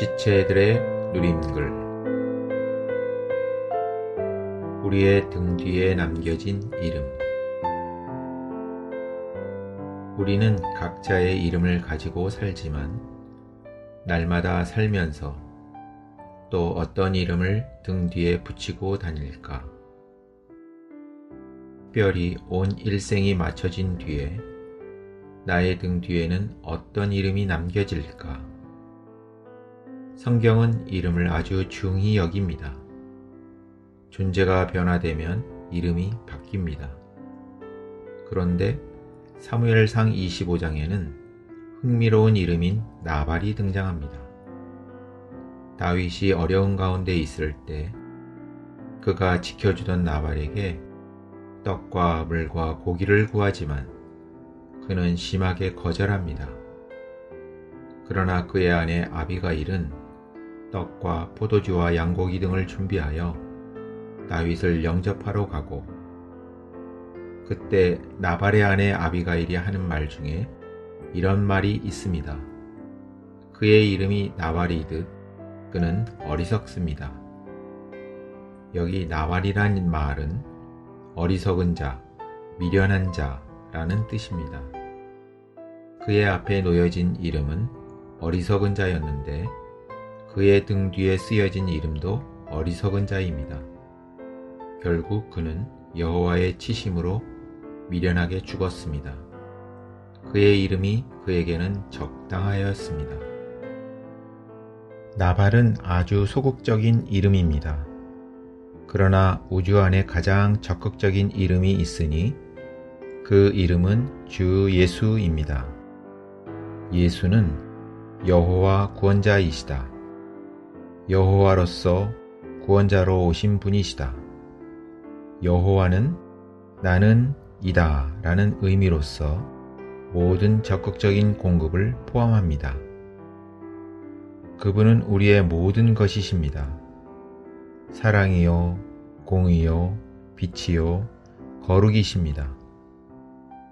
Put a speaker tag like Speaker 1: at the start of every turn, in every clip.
Speaker 1: 지체들의 누림글 우리의 등 뒤에 남겨진 이름 우리는 각자의 이름을 가지고 살지만 날마다 살면서 또 어떤 이름을 등 뒤에 붙이고 다닐까? 특별히 온 일생이 맞춰진 뒤에 나의 등 뒤에는 어떤 이름이 남겨질까? 성경은 이름을 아주 중히 여깁니다. 존재가 변화되면 이름이 바뀝니다. 그런데 사무엘상 25장에는 흥미로운 이름인 나발이 등장합니다. 다윗이 어려운 가운데 있을 때 그가 지켜주던 나발에게 떡과 물과 고기를 구하지만 그는 심하게 거절합니다. 그러나 그의 아내 아비가일은 떡과 포도주와 양고기 등을 준비하여 다윗을 영접하러 가고 그때 나발의 아내 아비가일이 하는 말 중에 이런 말이 있습니다. 그의 이름이 나발이듯 그는 어리석습니다. 여기 나발이란 말은 어리석은 자, 미련한 자라는 뜻입니다. 그의 앞에 놓여진 이름은 어리석은 자였는데 그의 등 뒤에 쓰여진 이름도 어리석은 자입니다. 결국 그는 여호와의 치심으로 미련하게 죽었습니다. 그의 이름이 그에게는 적당하였습니다. 나발은 아주 소극적인 이름입니다. 그러나 우주 안에 가장 적극적인 이름이 있으니 그 이름은 주 예수입니다. 예수는 여호와 구원자이시다. 여호와로서 구원자로 오신 분이시다. 여호와는 나는 이다 라는 의미로서 모든 적극적인 공급을 포함합니다. 그분은 우리의 모든 것이십니다. 사랑이요, 공의요, 빛이요, 거룩이십니다.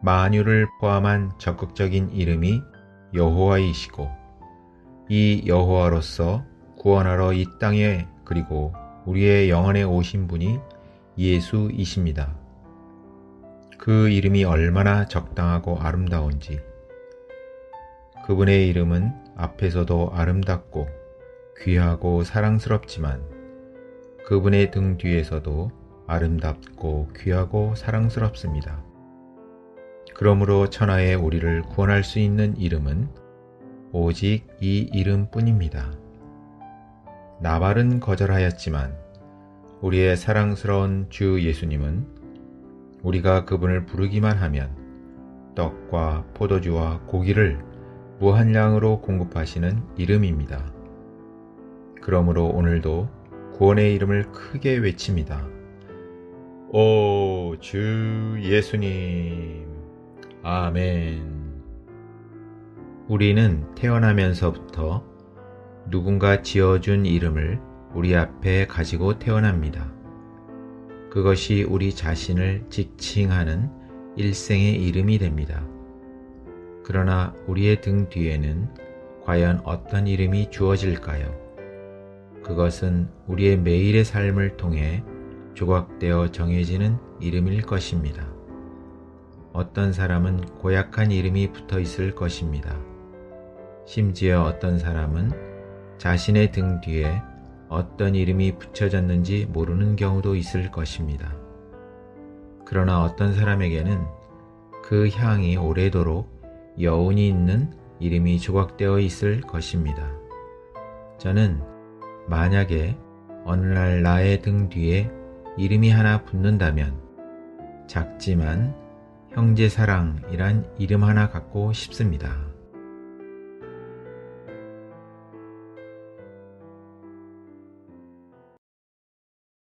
Speaker 1: 만유를 포함한 적극적인 이름이 여호와이시고 이 여호와로서 구원하러 이 땅에 그리고 우리의 영혼에 오신 분이 예수이십니다. 그 이름이 얼마나 적당하고 아름다운지 그분의 이름은 앞에서도 아름답고 귀하고 사랑스럽지만 그분의 등 뒤에서도 아름답고 귀하고 사랑스럽습니다. 그러므로 천하의 우리를 구원할 수 있는 이름은 오직 이 이름뿐입니다. 나발은 거절하였지만 우리의 사랑스러운 주 예수님은 우리가 그분을 부르기만 하면 떡과 포도주와 고기를 무한량으로 공급하시는 이름입니다. 그러므로 오늘도 구원의 이름을 크게 외칩니다. 오, 주 예수님. 아멘. 우리는 태어나면서부터 누군가 지어준 이름을 우리 앞에 가지고 태어납니다. 그것이 우리 자신을 직칭하는 일생의 이름이 됩니다. 그러나 우리의 등 뒤에는 과연 어떤 이름이 주어질까요? 그것은 우리의 매일의 삶을 통해 조각되어 정해지는 이름일 것입니다. 어떤 사람은 고약한 이름이 붙어 있을 것입니다. 심지어 어떤 사람은 자신의 등 뒤에 어떤 이름이 붙여졌는지 모르는 경우도 있을 것입니다. 그러나 어떤 사람에게는 그 향이 오래도록 여운이 있는 이름이 조각되어 있을 것입니다. 저는 만약에 어느 날 나의 등 뒤에 이름이 하나 붙는다면 작지만 형제 사랑이란 이름 하나 갖고 싶습니다.